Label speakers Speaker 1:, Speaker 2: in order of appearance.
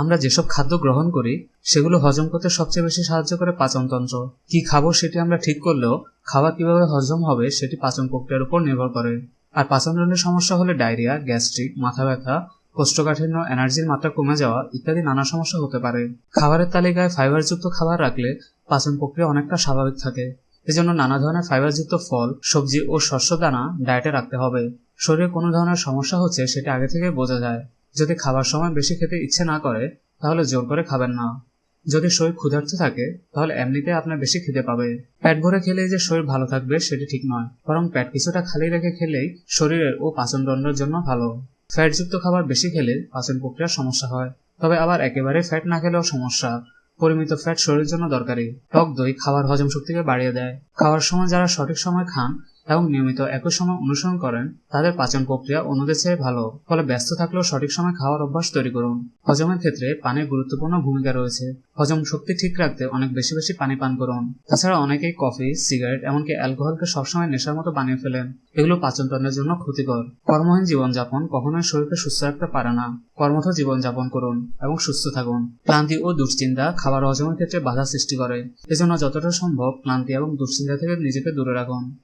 Speaker 1: আমরা যেসব খাদ্য গ্রহণ করি, সেগুলো হজম করতে সবচেয়ে বেশি সাহায্য করে পাচনতন্ত্র। কি খাব সেটি আমরা ঠিক করলেও খাবার কীভাবে হজম হবে সেটি পাচন প্রক্রিয়ার উপর নির্ভর করে। আর পাচনতন্ত্রের সমস্যা হলে ডায়রিয়া, গ্যাস্ট্রিক, মাথা ব্যথা, কোষ্ঠকাঠিন্য, এনার্জির মাত্রা কমে যাওয়া ইত্যাদি নানা সমস্যা হতে পারে। খাবারের তালিকায় ফাইবারযুক্ত খাবার রাখলে পাচন প্রক্রিয়া অনেকটা স্বাভাবিক থাকে। এজন্য নানা ধরনের ফাইবারযুক্ত ফল, সবজি ও শস্য দানা ডায়েটে রাখতে হবে। শরীরে কোনো ধরনের সমস্যা হচ্ছে সেটা আগে থেকে বোঝা যায়। যদি খাবার সময় বেশি খেতে ইচ্ছে না করে, তাহলে জোর করে খাবেন না। যদি শরীর ক্ষুধার্ত থাকে, তাহলে এমনিতে আপনার বেশি খিদে পাবে। পেট ভরে খেলেই যে শরীর ভালো থাকবে, সেটি ঠিক নয়। বরং পেট কিছুটা খালি রেখে খেলেই শরীরের ও পাচন পাচনতন্ত্রের জন্য ভালো। ফ্যাটযুক্ত খাবার বেশি খেলে পাচন প্রক্রিয়ার সমস্যা হয়। তবে আবার একেবারে ফ্যাট না খেলেও সমস্যা। পরিমিত ফ্যাট শরীরের জন্য দরকারি। টক দই খাবার হজম শক্তিকে বাড়িয়ে দেয়। খাওয়ার সময় যারা সঠিক সময় খান এবং নিয়মিত একই সময় অনুসরণ করেন, তাদের পাচন প্রক্রিয়া অন্যদের চেয়ে ভালো। ফলে ব্যস্ত থাকলেও সঠিক সময় খাওয়ার অভ্যাস তৈরি করুন। হজমের ক্ষেত্রে পানির গুরুত্বপূর্ণ ভূমিকা রয়েছে। হজম শক্তি ঠিক রাখতে অনেক বেশি বেশি পানি পান করুন। তাছাড়া অনেকেই কফি, সিগারেট, এমনকি অ্যালকোহলকে সবসময় নেশার মতো বানিয়ে ফেলেন। এগুলো পাচনতন্ত্রের জন্য ক্ষতিকর। কর্মহীন জীবনযাপন কখনোই শরীরকে সুস্থ রাখতে পারে না। কর্মঠ জীবনযাপন করুন এবং সুস্থ থাকুন। ক্লান্তি ও দুশ্চিন্তা খাবার হজমের ক্ষেত্রে বাধা সৃষ্টি করে। এজন্য যতটা সম্ভব ক্লান্তি এবং দুশ্চিন্তা থেকে নিজেকে দূরে রাখুন।